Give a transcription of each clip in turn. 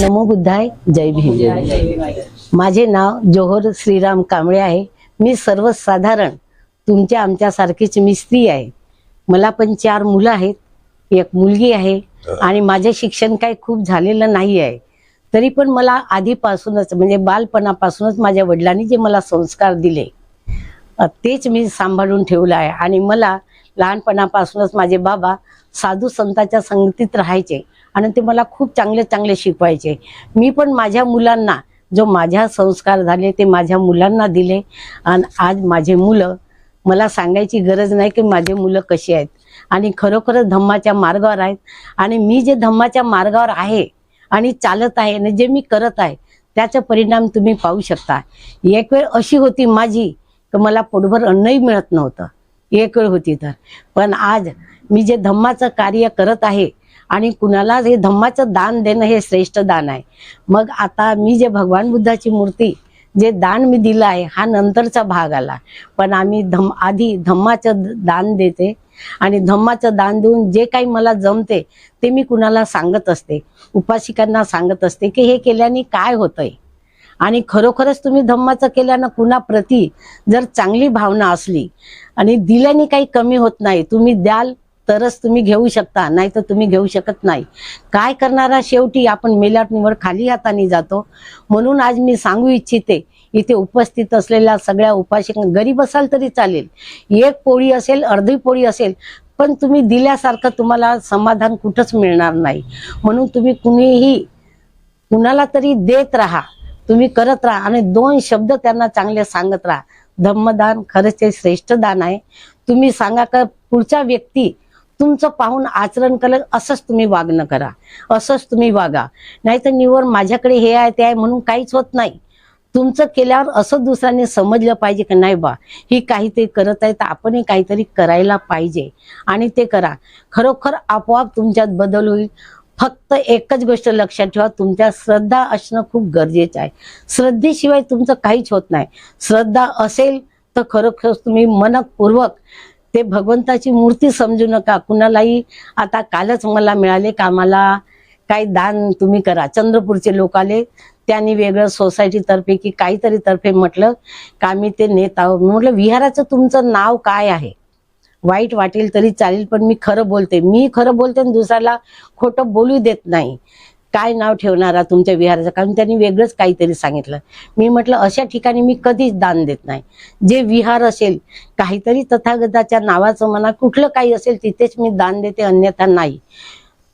नमो बुद्धाय जय भीम. माझे नाव जोहर श्रीराम कांबळे आहे. मी सर्वसाधारण तुमच्या आमच्यासारखीच मी स्त्री आहे. मला पण चार मुलं आहेत. एक मुलगी आहे आणि माझे शिक्षण काही खूप झालेलं नाही आहे. तरी पण मला आधीपासूनच म्हणजे बालपणापासूनच माझ्या वडिलांनी जे मला संस्कार दिले तेच मी सांभाळून ठेवलं आहे. आणि मला लहानपणापासूनच माझे बाबा साधू संतांच्या संगतीत राहायचे. आणि ते मला खूप चांगले चांगले शिकवायचे. मी पण माझ्या मुलांना जो माझ्या संस्कार झाले ते माझ्या मुलांना दिले. आणि आज माझे मुलं मला सांगायची गरज नाही की माझे मुलं कशी आहेत. आणि खरोखरच धम्माच्या मार्गावर आहेत. आणि मी जे धम्माच्या मार्गावर आहे आणि चालत आहे आणि जे मी करत आहे त्याचा परिणाम तुम्ही पाहू शकता. एक वेळ अशी होती माझी तर मला पोटभर अन्नही मिळत नव्हतं. एक वेळ होती तर. पण आज मी जे धम्माचं कार्य करत आहे आणि कुणाला हे धम्माचं दान देणं हे श्रेष्ठ दान आहे. मग आता मी जे भगवान बुद्धाची मूर्ती जे दान मी दिलं आहे हा नंतरचा भाग आला. पण आम्ही धम आधी धम्माचं द- दान देते आणि धम्माचं दान देऊन जे काही मला जमते ते मी कुणाला सांगत असते. उपासिकांना सांगत असते की हे केल्याने काय होतंय? आणि खरोखरच तुम्ही धम्माचं केल्यानं कुणाप्रती जर चांगली भावना असली आणि दिल्याने काही कमी होत नाही तुम्ही द्याल तरच तुम्ही घेऊ शकता नाही तर तुम्ही घेऊ शकत नाही. काय करणारा शेवटी आपण मेल्यावर निवड खाली हाताने जातो. म्हणून आज मी सांगू इच्छिते इथे उपस्थित असलेल्या सगळ्या उपाशी गरीब असाल तरी चालेल. एक पोळी असेल अर्धी पोळी असेल पण तुम्ही दिल्यासारखं तुम्हाला समाधान कुठंच मिळणार नाही. म्हणून तुम्ही कुणीही कुणाला तरी देत राहा. तुम्ही करत राहा आणि दोन शब्द त्यांना चांगले सांगत राहा. धम्मदान खरंच हे श्रेष्ठ दान आहे. तुम्ही सांगा का पुढच्या व्यक्ती तुमचं पाहून आचरण करेल असंच तुम्ही वागणं करा. असंच तुम्ही वागा. नाहीतर निवर माझ्याकडे हे आहे ते आहे म्हणून काहीच होत नाही. तुमचं केल्यावर असं दुसऱ्याने समजलं पाहिजे की नाही बा ही काहीतरी करत आहे तर आपणही काहीतरी करायला पाहिजे. आणि ते करा. खरोखर आपोआप तुमच्यात बदल होईल. फक्त एकच गोष्ट लक्षात ठेवा तुमच्या श्रद्धा असणं खूप गरजेचं आहे. श्रद्धेशिवाय तुमचं काहीच होत नाही. श्रद्धा असेल तर खरोखर तुम्ही मनपूर्वक ते भगवंताची मूर्ती समजू नका. कुणालाही आता कालच मला मिळाले कामाला. काही दान तुम्ही करा. चंद्रपूरचे लोक आले. त्यांनी वेगळं सोसायटी तर्फे की काहीतरी तर्फे म्हटलं का आम्ही ते नेत आहोत. म्हटलं विहाराचं तुमचं नाव काय आहे? वाईट वाटेल तरी चालेल पण मी खरं बोलते. मी खरं बोलते आणि दुसऱ्याला खोटं बोलू देत नाही. काय नाव ठेवणारा तुमच्या विहाराचं? कारण त्यांनी वेगळंच काहीतरी सांगितलं. मी म्हटलं अशा ठिकाणी मी कधीच दान देत नाही. जे विहार असेल काहीतरी तथागताच्या नावाचं म्हणा कुठलं काही असेल तिथेच मी दान देते अन्यथा नाही.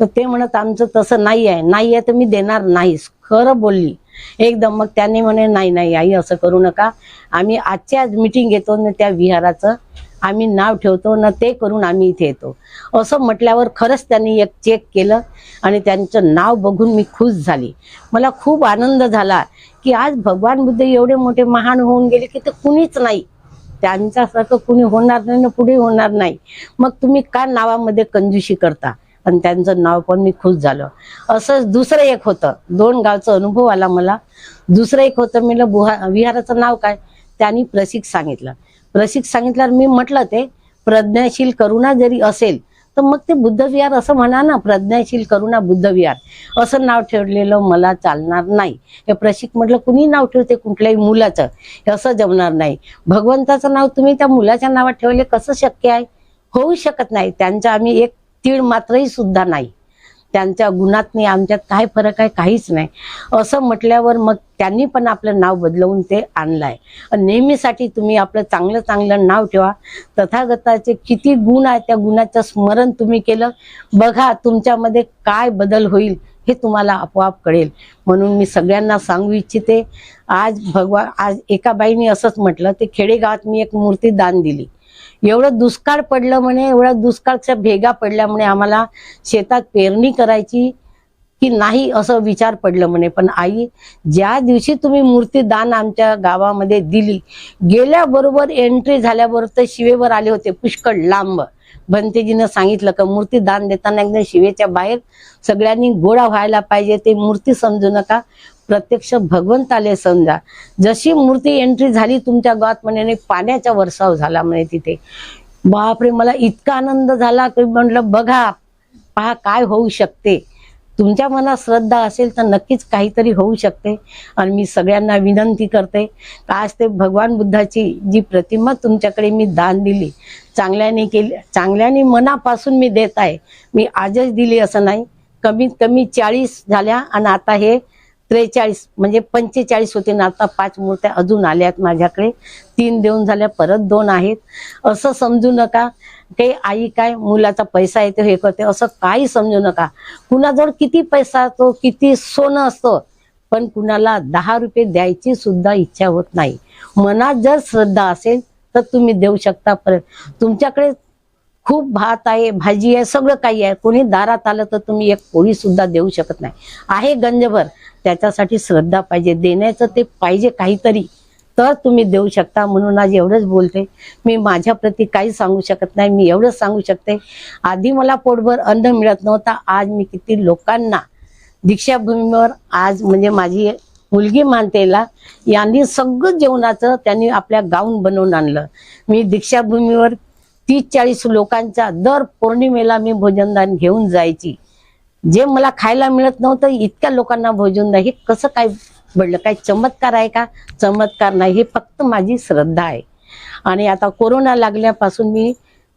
तर ते म्हणत आमचं तसं नाही आहे. नाही आहे तर मी देणार नाहीस. खरं बोलली. एकदम मग त्याने म्हणे नाही नाही आई असं करू नका. आम्ही आजच्या आज मिटिंग घेतो ना त्या विहाराचं आम्ही नाव ठेवतो ना ते करून आम्ही इथे येतो. असं म्हटल्यावर खरंच त्यांनी एक चेक केलं आणि त्यांचं नाव बघून मी खुश झाली. मला खूप आनंद झाला की आज भगवान बुद्ध एवढे मोठे महान होऊन गेले की ते कुणीच नाही. त्यांच्यासारखं कुणी होणार नाही ना पुढे होणार नाही. मग तुम्ही का नावामध्ये कंजूशी करता? आणि त्यांचं नाव पण मी खुश झालं. असंच दुसरं एक होतं. दोन गावचा अनुभव आला मला. दुसरं एक होतं मी बुहा विहाराचं नाव काय? त्यांनी प्रसिक सांगितलं. रसिक सांगितल्यावर मी म्हटलं ते प्रज्ञाशील करुणा जरी असेल तर मग ते बुद्धविहार असं म्हणा ना प्रज्ञाशील करुणा बुद्धविहार. असं नाव ठेवलेलं मला चालणार नाही. हे प्रशिक म्हटलं कुणी नाव ठेवते कुठल्याही मुलाचं? हे असं जमणार नाही. भगवंताचं नाव तुम्ही त्या मुलाच्या नावात ठेवले कसं शक्य आहे? होऊ शकत नाही. त्यांचा आम्ही एक तीळ मात्रही सुद्धा नाही. त्यांच्या गुणातनी आमच्यात काय फरक आहे काहीच नाही. असं म्हटल्यावर मग त्यांनी पण आपलं नाव बदलवून ते आणलं आहे नेहमीसाठी तुम्ही आपलं चांगलं चांगलं नाव ठेवा. तथागताचे किती गुण आहे त्या गुणाचं स्मरण तुम्ही केलं. बघा तुमच्यामध्ये काय बदल होईल हे तुम्हाला आपोआप कळेल. म्हणून मी सगळ्यांना सांगू इच्छिते आज भगवान आज एका बाईने असंच म्हटलं ते खेडेगावात मी एक मूर्ती दान दिली. एवढं दुष्काळ पडलं म्हणे एवढ्या दुष्काळच्या भेगा पडल्यामुळे आम्हाला शेतात पेरणी करायची की नाही असं विचार पडलं म्हणे. पण आई ज्या दिवशी तुम्ही मूर्ती दान आमच्या गावामध्ये दिली गेल्याबरोबर एंट्री झाल्याबरोबर ते शिवेवर आले होते पुष्कळ लांब. भंतेजीनं सांगितलं का मूर्ती दान देताना एकदम शिवेच्या बाहेर सगळ्यांनी गोळा व्हायला पाहिजे ते मूर्ती समजू नका. प्रत्यक्ष भगवंत आले समजा. जशी मूर्ती एंट्री झाली तुमच्या गावात म्हणे पाण्याचा वर्षाव झाला म्हणे तिथे. बापरे मला इतका आनंद झाला की म्हटलं बघा पहा काय होऊ शकते. तुमच्या मनात श्रद्धा असेल तर नक्कीच काहीतरी होऊ शकते. आणि मी सगळ्यांना विनंती करते का आज ते भगवान बुद्धाची जी प्रतिमा तुमच्याकडे मी दान दिली. चांगल्याने केली चांगल्याने मनापासून मी देत आहे. मी आजच दिली असं नाही. कमीत कमी चाळीस झाल्या आणि आता हे त्रेचाळीस म्हणजे पंचेचाळीस होते ना आता पाच मूर्त्या अजून आल्या आहेत माझ्याकडे. तीन देऊन झाल्या परत दोन आहेत. असं समजू नका काही आई काय मुलाचा पैसा येतो हे करते असं काही समजू नका. कुणाजवळ किती पैसा असतो किती सोनं असतं पण कुणाला दहा रुपये द्यायची सुद्धा इच्छा होत नाही. मनात जर श्रद्धा असेल तर तुम्ही देऊ शकता परत. तुमच्याकडे खूप भात आहे भाजी आहे सगळं काही आहे. कोणी दारात आलं तर तुम्ही एक पोळी सुद्धा देऊ शकत नाही. आहे गंजभर. त्याच्यासाठी श्रद्धा पाहिजे. देण्याचं ते पाहिजे काहीतरी. तर तुम्ही देऊ शकता म्हणून आज एवढंच बोलते. मी माझ्या प्रती काही सांगू शकत नाही. मी एवढंच सांगू शकते. आधी मला पोटभर अन्न मिळत नव्हता. आज मी किती लोकांना दीक्षाभूमीवर आज म्हणजे माझी मुलगी मानतेला यांनी सगळं जेवणाचं त्यांनी आपल्या गाऊन बनवून आणलं. मी दीक्षाभूमीवर तीस चाळीस लोकांचा दर पौर्णिमेला मी भोजनदान घेऊन जायची. जे मला खायला मिळत नव्हतं इतक्या लोकांना भोजन हे कसं काय घडलं काय चमत्कार आहे का? चमत्कार नाही. हे फक्त माझी श्रद्धा आहे. आणि आता कोरोना लागल्यापासून मी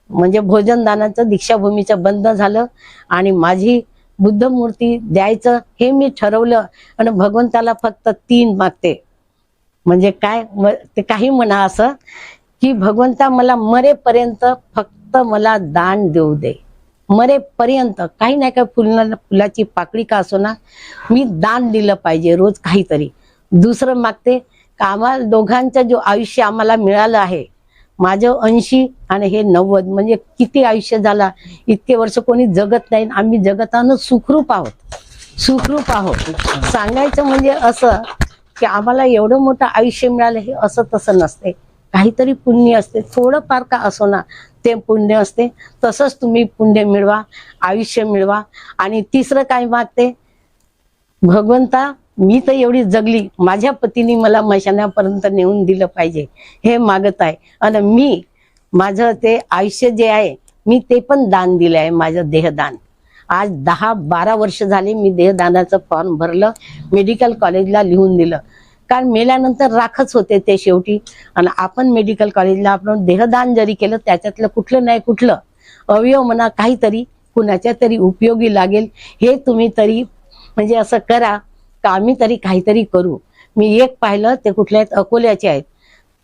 म्हणजे भोजनदानाचं दीक्षाभूमीचं बंद झालं. आणि माझी बुद्ध मूर्ती द्यायचं हे मी ठरवलं. आणि भगवंताला फक्त तीन मागते. म्हणजे काय? ते काही म्हणा असं. की भगवंता मला मरेपर्यंत फक्त मला दान देऊ दे. मरेपर्यंत काही नाही काय फुला फुलाची पाकळी का असो ना मी दान दिलं पाहिजे रोज काहीतरी. दुसरं मागते का आम्हाला दोघांचं जो आयुष्य आम्हाला मिळालं आहे माझं ऐंशी आणि हे नव्वद म्हणजे किती आयुष्य झाला इतके वर्ष कोणी जगत नाही आम्ही जगतानं सुखरूप आहोत. सुखरूप आहोत. सांगायचं म्हणजे असं की आम्हाला एवढं मोठं आयुष्य मिळालं हे असं तसं नसते. काहीतरी पुण्य असते. थोडंफार का असो ना ते पुण्य असते. तसंच तुम्ही पुण्य मिळवा आयुष्य मिळवा. आणि तिसरं काय मागते भगवंता मी तर एवढी जगली. माझ्या पतीने मला मशानापर्यंत नेऊन दिलं पाहिजे. हे मागत आहे. आणि मी माझं ते आयुष्य जे आहे मी ते पण दान दिलं आहे माझं देहदान. आज दहा बारा वर्ष झाली मी देहदानाचं फॉर्म भरलं. मेडिकल कॉलेजला लिहून दिलं. कारण मेल्यानंतर राखच होते ते शेवटी. आणि आपण मेडिकल कॉलेजला आपण देहदान जरी केलं त्याच्यातलं कुठलं नाही कुठलं अवयव म्हणा काहीतरी कुणाच्या तरी उपयोगी लागेल हे तुम्ही तरी म्हणजे असं करा का आम्ही तरी काहीतरी करू. मी एक पाहिलं ते कुठल्या आहेत? अकोल्याचे आहेत.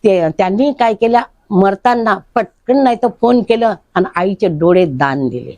ते त्यांनी काय केलं? मरताना पटकन नाही तर फोन केलं आणि आईचे डोळे दान दिले.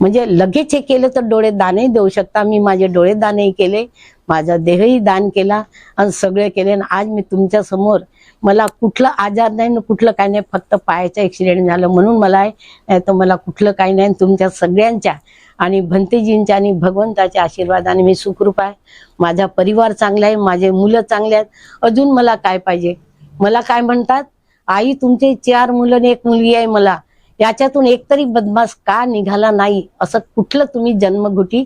म्हणजे लगेच हे केलं तर डोळे दानही देऊ शकता. मी माझे डोळे दानही केले माझा देहही दान केला आणि सगळे केले. आणि आज मी तुमच्यासमोर मला कुठलं आजार नाही ना कुठलं काही नाही फक्त पायाचं ऍक्सिडेंट झालं म्हणून मला आहे. नाही तर मला कुठलं काही नाही तुमच्या सगळ्यांच्या आणि भंतेजींच्या आणि भगवंताच्या आशीर्वादाने मी सुखरूप आहे. माझा परिवार चांगला आहे माझे मुलं चांगले आहेत. अजून मला काय पाहिजे? मला काय म्हणतात? आई तुमचे चार मुलं आणि एक मुलगी आहे मला. याच्यातून एकतरी बदमाश का निघाला नाही? असं कुठलं तुम्ही जन्मघुटी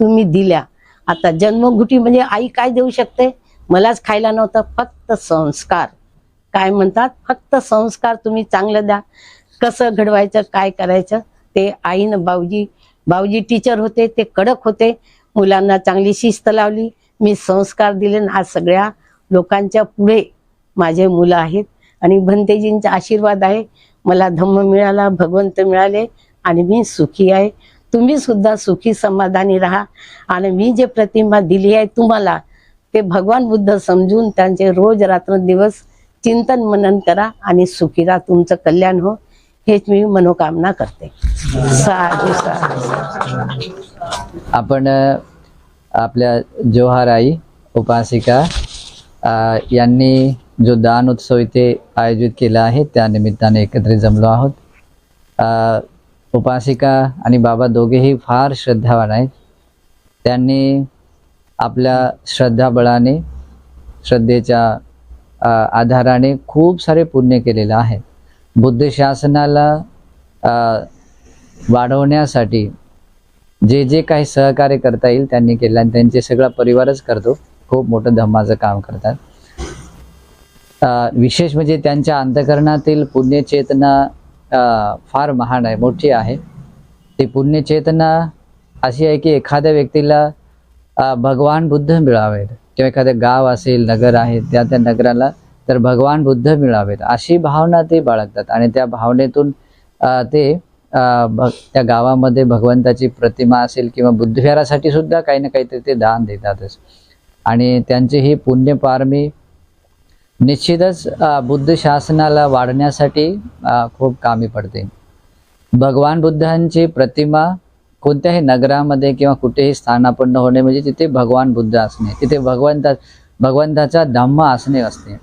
तुम्ही दिल्या? आता जन्मघुटी म्हणजे आई काय देऊ शकते? मलाच खायला नव्हतं. फक्त संस्कार. काय म्हणतात? फक्त संस्कार तुम्ही चांगलं द्या. कसं घडवायचं काय करायचं? ते आईनं बाऊजी बाऊजी टीचर होते ते कडक होते. मुलांना चांगली शिस्त लावली. मी संस्कार दिले ना आज सगळ्या लोकांच्या पुढे माझे मुलं आहेत. आणि भंतेजींचा आशीर्वाद आहे. मला धम्म मिळाला भगवंत मिळाले आणि मी सुखी आहे. तुम्ही सुद्धा सुखी समाधानी राहा. आणि मी जे प्रतिमा दिली आहे तुम्हाला ते भगवान बुद्ध समजून त्यांचे रोज रात्र दिवस चिंतन मनन करा आणि सुखी राहा. तुमचं कल्याण हो. हेच मी मनोकामना करते. साधू साधू. आपण आपल्या जोहार आई उपासिका यांनी जो दान उत्सव इथे आयोजित केला आहे त्या निमित्ताने एकत्रित जमलो आहोत. उपासिका आणि बाबा दोघेही फार श्रद्धावान आहेत. त्यांनी आपल्या श्रद्धाबळाने श्रद्धेच्या आधाराने खूप सारे पुण्य केलेलं आहे. बुद्ध शासनाला वाढवण्यासाठी जे जे काही सहकार्य करता येईल त्यांनी केलं आणि त्यांचे सगळा परिवारच करतो. खूप मोठं धम्माचं काम करतात. विशेष म्हणजे त्यांच्या अंतकरणातील पुण्यचेतना फार महान आहे मोठी आहे. ती पुण्यचेतना अशी आहे की एखाद्या व्यक्तीला भगवान बुद्ध मिळावेत. किंवा एखादं गाव असेल नगर आहे त्या त्या नगराला तर भगवान बुद्ध मिळावेत. अशी भावना ते बाळगतात आणि त्या भावनेतून ते भग त्या गावामध्ये भगवंताची प्रतिमा असेल किंवा बुद्धविहारासाठी सुद्धा काही ना काहीतरी ते दान देतातच. आणि त्यांची ही पुण्यपारमी निश्चितच बुद्ध शासनाला वाढण्यासाठी खूप कामी पडते. भगवान बुद्धांची प्रतिमा कोणत्याही नगरामध्ये किंवा कुठेही स्थानापन्न होणे म्हणजे तिथे भगवान बुद्ध असणे तिथे भगवंता भगवंताचा धम्म असणे असते.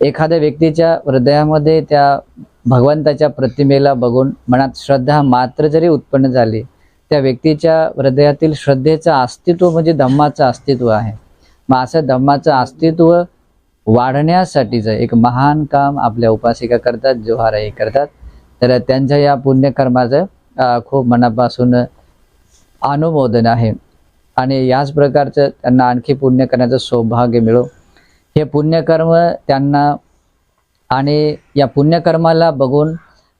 एखाद्या व्यक्तीच्या हृदयामध्ये त्या भगवंताच्या प्रतिमेला बघून मनात श्रद्धा मात्र जरी उत्पन्न झाली त्या व्यक्तीच्या हृदयातील श्रद्धेचं अस्तित्व म्हणजे धम्माचं अस्तित्व आहे. मग असं धम्माचं अस्तित्व वाढण्यासाठीचं एक महान काम आपल्या उपासिका करतात जोहाराई करतात. तर त्यांच्या या पुण्यकर्माचं खूप मनापासून अनुमोदन आहे. आणि याच प्रकारचं त्यांना आणखी पुण्य करण्याचं सौभाग्य मिळो. हे पुण्यकर्म त्यांना आणि या पुण्यकर्माला बघून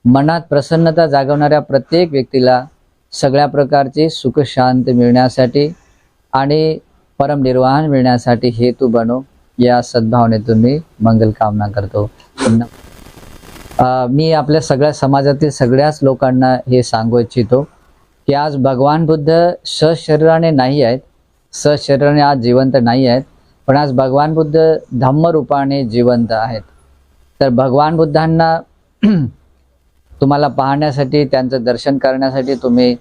मनात प्रसन्नता जागवणाऱ्या प्रत्येक व्यक्तीला सगळ्या प्रकारची सुख शांत मिळण्यासाठी आणि परमनिर्वाहन मिळण्यासाठी हेतू बनो. या सद्भावनेतून मी मंगल कामना करतो. पुन्हा मी आपल्या सगळ्या समाजातील सगळ्याच लोकांना हे सांगू इच्छितो की आज भगवान बुद्ध सशरीराने नाही आहेत सशरीराने आज जिवंत नाही आहेत पण आज भगवान बुद्ध धम्मरूपाने जिवंत आहेत. तर भगवान बुद्धांना तुम्हाला पाहण्यासाठी त्यांचं दर्शन करण्यासाठी तुम्ही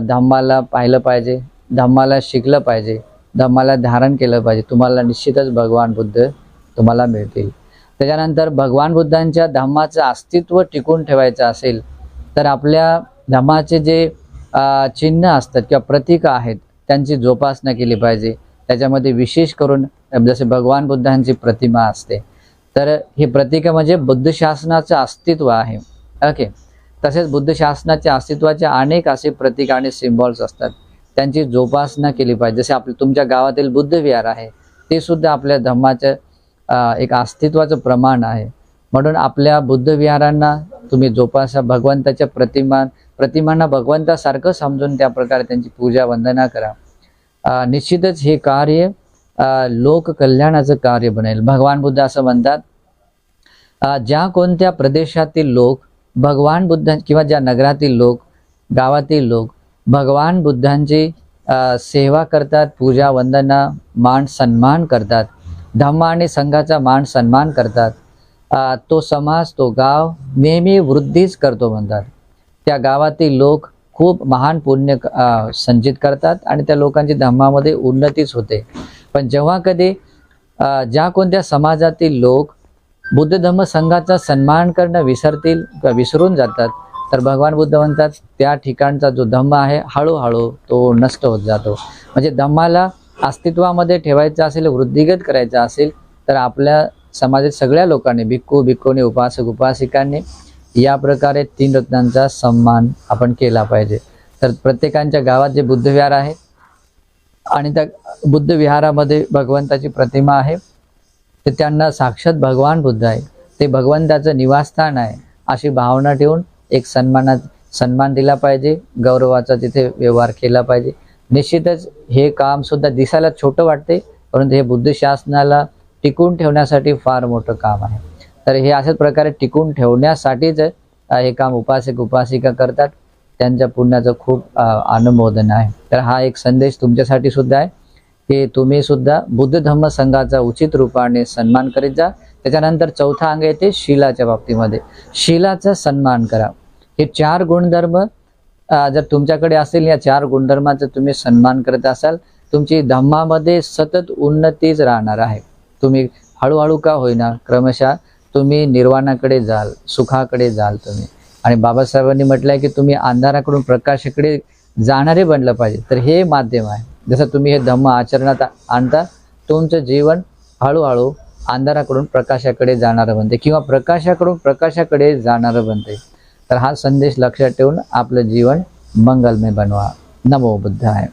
धम्माला पाहिलं पाहिजे धम्माला शिकलं पाहिजे. धम्माला धारण केलं पाहिजे. तुम्हाला निश्चितच भगवान बुद्ध तुम्हाला मिळतील. त्याच्यानंतर भगवान बुद्धांच्या धम्माचं अस्तित्व टिकून ठेवायचं असेल तर आपल्या धम्माचे जे चिन्ह असतात किंवा प्रतीकं आहेत त्यांची जोपासना केली पाहिजे. त्याच्यामध्ये विशेष करून जसे भगवान बुद्धांची प्रतिमा असते. तर ही प्रतीकं म्हणजे बुद्ध शासनाचं अस्तित्व आहे. ओके. तसेच बुद्ध शासनाच्या अस्तित्वाचे अनेक असे प्रतीक आणि सिम्बॉल्स असतात. त्यांची जोपासना केली पाहिजे. जसे आपले तुमच्या गावातील बुद्ध विहार आहे ते सुद्धा आपल्या धर्माचं एक अस्तित्वाचं प्रमाण आहे. म्हणून आपल्या बुद्ध विहारांना तुम्ही जोपासा भगवंताच्या प्रतिमा प्रतिमांना भगवंतासारखं समजून त्या प्रकारे त्यांची पूजा वंदना करा. निश्चितच हे कार्य लोककल्याणाचं कार्य बनेल. भगवान बुद्ध असं म्हणतात ज्या कोणत्या प्रदेशातील लोक भगवान बुद्ध किंवा ज्या नगरातील लोक गावातील लोक भगवान बुद्धांची सेवा करतात पूजा वंदना मान सन्मान करतात. धम्म आणि संघाचा मान सन्मान करतात. तो समाज तो गाव नेहमी वृद्धीच करतो म्हणतात. त्या गावातील लोक खूप महान पुण्य संचित करतात आणि त्या लोकांची धम्मामध्ये उन्नतीच होते. पण जेव्हा कधी ज्या कोणत्या समाजातील लोक बुद्ध धम्म संघाचा सन्मान करणं विसरतील किंवा विसरून जातात तर भगवान बुद्ध म्हणतात त्या ठिकाणचा जो धम्म आहे हळूहळू तो नष्ट होत जातो. म्हणजे धम्माला अस्तित्वामध्ये ठेवायचा असेल वृद्धिगत करायचा असेल तर आपल्या समाजात सगळ्या लोकांनी भिक्खू भिक्खूने उपासक उपासिकांनी या प्रकारे तीन रत्नांचा सन्मान आपण केला पाहिजे. तर प्रत्येकांच्या गावात जे बुद्धविहार आहे आणि त्या बुद्ध विहारामध्ये भगवंताची प्रतिमा आहे तर त्यांना साक्षात भगवान बुद्ध आहे. ते भगवंताचं निवासस्थान आहे अशी भावना ठेवून एक सन्मानात सन्मान दिला पाहिजे गौरवाचा तिथे व्यवहार केला पाहिजे. निश्चितच हे काम सुद्धा दिसायला छोटं वाटते परंतु हे बुद्ध शासनाला टिकून ठेवण्यासाठी फार मोठं काम आहे. तर हे अशाच प्रकारे टिकून ठेवण्यासाठीच हे काम उपासक उपासिका करतात. त्यांच्या पुण्याचं खूप अनुमोदन आहे. तर हा एक संदेश तुमच्यासाठी सुद्धा आहे की तुम्ही सुद्धा बुद्ध धम्म संघाचा उचित रूपाने सन्मान करीत जा. त्याच्यानंतर चौथा अंग येते शिलाच्या बाबतीमध्ये. शिलाचा सन्मान करा. हे चार गुणधर्म जर तुमच्याकडे असेल या चार गुणधर्माचा तुम्ही सन्मान करत असाल तुमची धम्मामध्ये सतत उन्नतीच राहणार आहे. तुम्ही हळूहळू का होईना क्रमशः तुम्ही निर्वाणाकडे जाल सुखाकडे जाल तुम्ही. आणि बाबासाहेबांनी म्हटलंय की तुम्ही अंधाराकडून प्रकाशाकडे जाणारे बनलं पाहिजे. तर हे माध्यम आहे. जसं तुम्ही हे धम्म आचरणात आणता तुमचं जीवन हळूहळू अंधाराकडून प्रकाशाकडे जाणारं बनते किंवा प्रकाशाकडून प्रकाशाकडे जाणारं बनते. तर हा संदेश लक्षात ठेवून आपलं जीवन मंगलमय बनवा. नमो बुद्धाय.